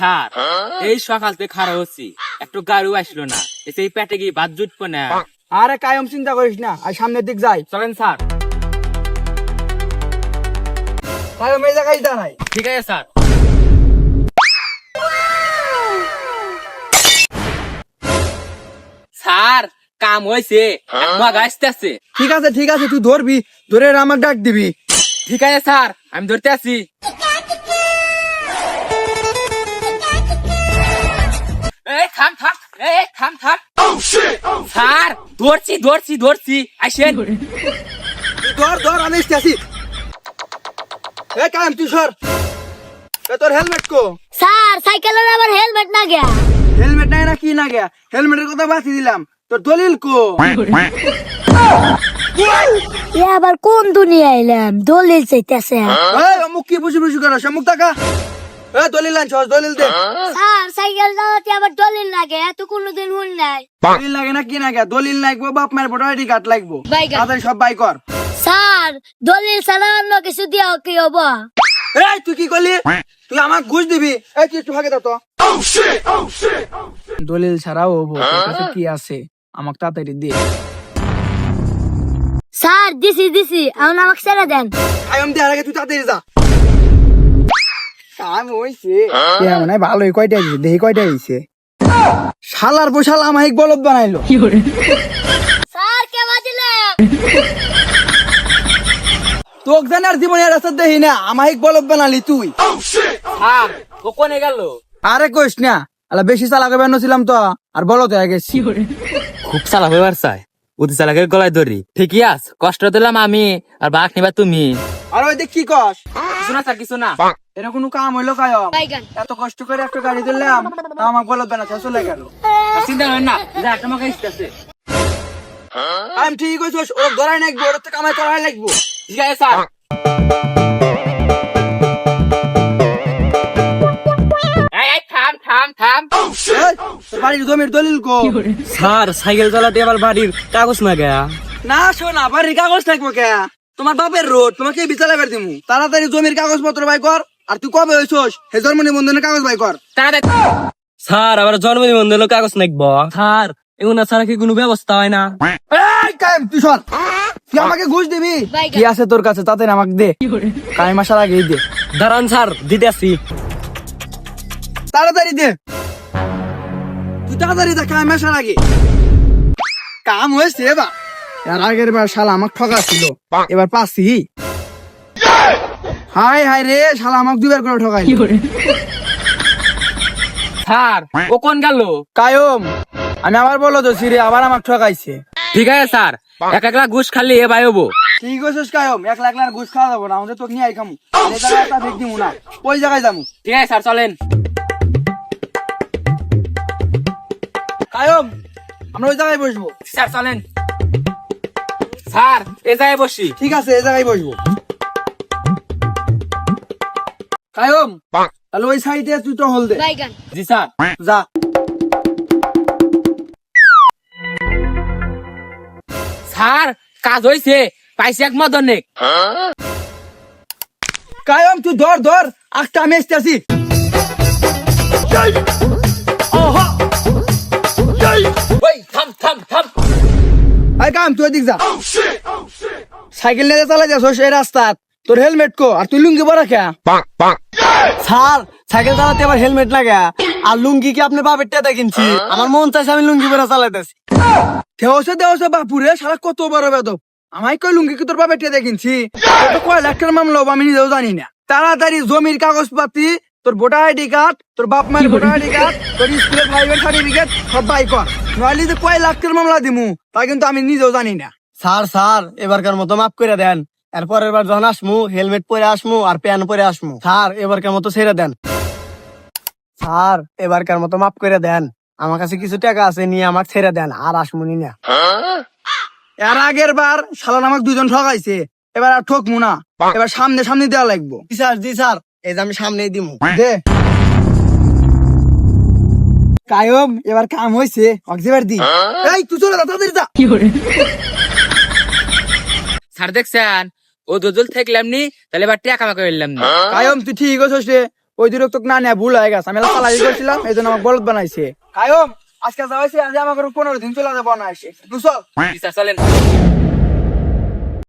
Sir এই সকাল থেকে খারাপ হচ্ছি। একটু গাড়িও আসলো না। এসে এই পেটে গিয়ে বাদ জুটবো না। আরে কায়ম চিন্তা করিস না। আর সামনের দিক যাই। চলেন স্যার। কায়ম এই জায়গায় দাঁড়াই। ঠিক আছে স্যার। স্যার কাম হয়েছে মগ আসতে আছে ঠিক আছে ঠিক আছে তুই ধরবি। ধরে আমার ডাক দিবি। ঠিক আছে স্যার আমি ধরতে আছি ধরছি ধরছি ধরছি। আসেন। ধর। ধর আমি এসে আসি। এ কায়ম তুই সর। এ তোর হেলমেট কো। স্যার সাইকেলের আবার হেলমেট না গিয়া। হেলমেট নাই না কি না গিয়া? হেলমেটের কথা বাঁচিয়ে দিলাম। তোর দলিল কো। এ আবার কোন দুনিয়া এলাম? দলিল চাইতেছে। এই অমুক কি বুঝি বুঝি করো? মুখ টাকা এ দলিল আনছস দলিল দে। স্যার সাইকেল চালাতে আবার দলিল লাগে এত কোনোদিন হুন নাই। দলিল লাগে না কি না দলিল লাগবো বাপ মায়ের ভোটার আইডি কার্ড লাগবো। তাড়াতাড়ি সব বাই কর। স্যার দলিল ছাড়া অন্য কিছু দিয়া কি হব? এই তুই কি করলি? তুই আমাকে ঘুষ দিবি? এই তুই একটু দা তো। দলিল ছাড়াও হব কাছে কি আছে? আমাকে তাড়াতাড়ি দে। স্যার দিছি দিছি এখন আমাকে ছেড়ে দেন। আয়ম দেওয়ার আগে তুই তাড়াতাড়ি যা। কাম হইছে। ভালোই কয়টা হইছে? দেহি কয়টা হইছে। শালার পোশাল আমাকে বলদ বানাইলো। স্যার কে বাজিলেন তোক জানি আর জীবনে রাস্তা দেহি না আমাকে বলদ বানালি তুই। কোনে গেল। আরে কইস না আলা বেশি চালাকে বেন ছিলাম তো আর বলদ হয়ে গেছি। খুব চালা হইবার চাই। অতি চালাকের গলায় ধরি। ঠিকই আস কষ্ট দিলাম আমি আর বাঘ নিবা তুমি। আর ওই দেখ কি কস? কিছু না স্যার কিছু না। এরকম কোনো কাম হইল কায়ম। এত কষ্ট করে একটা গাড়ি দিলাম তা আমার বলদ বানাতে চলে গেল। চিন্তা করেন না যা আসতেছে আমি ঠিক কইছস ওর ধরাই লাগবো ওর তো কামাই করাই লাগবো। ঠিক আছে স্যার। এই, এই, থাম থাম থাম। এই, তোর বাড়ির জমির দলিল কো। স্যার সাইকেল চালাতে আবার বাড়ির কাগজ না গেয়া না শোনা বাড়ির কাগজ থাকব কে? তোমার বাপের রোড তোমাকে বিচারে বের দিমু। তাড়াতাড়ি জমির কাগজ পত্র বাই কর। আর তুই কবে হইছস হে জন্ম নিবন্ধনের কাগজ বাই কর। তাড়াতাড়ি স্যার আবার জন্ম কাগজ নাকব। স্যার এগুলো ছাড়া কি কোনো ব্যবস্থা হয় না? এই কায়েম তুই সর। তুই আমাকে ঘুষ দিবি? কি আছে তোর কাছে? তাতে আমাকে দে। কায়েম আসার আগেই দে। দাঁড়ান স্যার দিতে আসি তাড়াতাড়ি দে। তুই তাড়াতাড়ি দে কায়েম আসার আগে। কাম হয়েছে এবার। এর আগের বার শালা আমাকে ঠকা ছিল এবার পাচ্ছি। হাই হাই রে শালা আমাকে দুবার করে ঠকাই স্যার ও কোন গেল কায়ম আমি আবার বলো তো সিরে আবার আমাকে ঠকাইছে। ঠিক আছে স্যার। এক এক লাখ ঘুষ খালি এ ভাই হব। ঠিক আছে কায়ম? এক লাখ লাখ ঘুষ খাওয়া যাব না আমাদের তোকে নিয়ে আই খামু। আর এই জায়গায় একটা ফেক দিমু না ওই জায়গায় যাব ঠিক আছে স্যার চলেন। কায়ম আমরা ওই জায়গায় বসবো। স্যার চলেন। স্যার এ যায় বসি। ঠিক আছে এই জায়গায় বসবো। কায়ম। তাহলে ওই সাইডে তুই তো হল দে। জি স্যার যা। স্যার কাজ হয়েছে পাইছি এক মদনেক কায়ম তুই ধর ধর। একটা আমি আসতে আসি। ওই থাম থাম থাম। কাম তুই এদিক যা। সাইকেল নিয়ে চালা যাস এই রাস্তা তোর হেলমেট কো আর তুই লুঙ্গি পরা কে? স্যার সাইকেল চালাতে আবার হেলমেট লাগে। আর লুঙ্গি কি আপনি বাপের টেটা কিনছি আমার মন চাইছে আমি লুঙ্গি পরে চালাইতেছি। দেওসে দেওসে বাপুরে সারা কত বড় বেদব। আমায় কই লুঙ্গি কি তোর বাপে টিয়া দেখিনছি? তোর তো কয় লাখ টাকার মামলা আমি নিজেও জানি না। তাড়াতাড়ি জমির কাগজপাতি তোর ভোটার আইডি কার্ড তোর বাপ মায়ের ভোটার আইডি কার্ড তোর স্কুলের প্রাইভেট সার্টিফিকেট সব বাই কর। নইলে যে কয় লাখ টাকার মামলা দিমু তা কিন্তু আমি নিজেও জানি না। স্যার স্যার এবারকার মতো মাফ করে দেন। এরপরের এবার যখন আসমু হেলমেট পরে আসমু আর প্যান পরে আসমু। স্যার এবারকার মতো ছেড়ে দেন। স্যার এবারকার মতো মাফ করে দেন। আমার কাছে কিছু টাকা আছে নিয়ে আমাকে ছেড়ে দেন আর আসমুনি না এর আগের বার শালান আমাকে দুজন ঠকাইছে। এবার আর ঠকমু না। এবার সামনে সামনে দেওয়া লাগবো। জি স্যার জি স্যার। এই যে আমি সামনেই দিমু। দে। কায়ম এবার কাম হয়েছে অক্সিবার দি। এই তুই চলে যা তাড়াতাড়ি যা। স্যার দেখছেন? ও দোজল থাকলাম নি তাহলে এবার টাকা আমাকে বললাম না। কায়ম তুই ঠিক আছিস রে ওই দূর তোকে না নেয়া ভুল হয়ে গেছে আমি পালাই করছিলাম এই জন্য আমার বলদ বানাইছে। কায়ম আজকে যাওয়াইছে আজ আমার পনেরো দিন চলে যাব না বিচার চলেন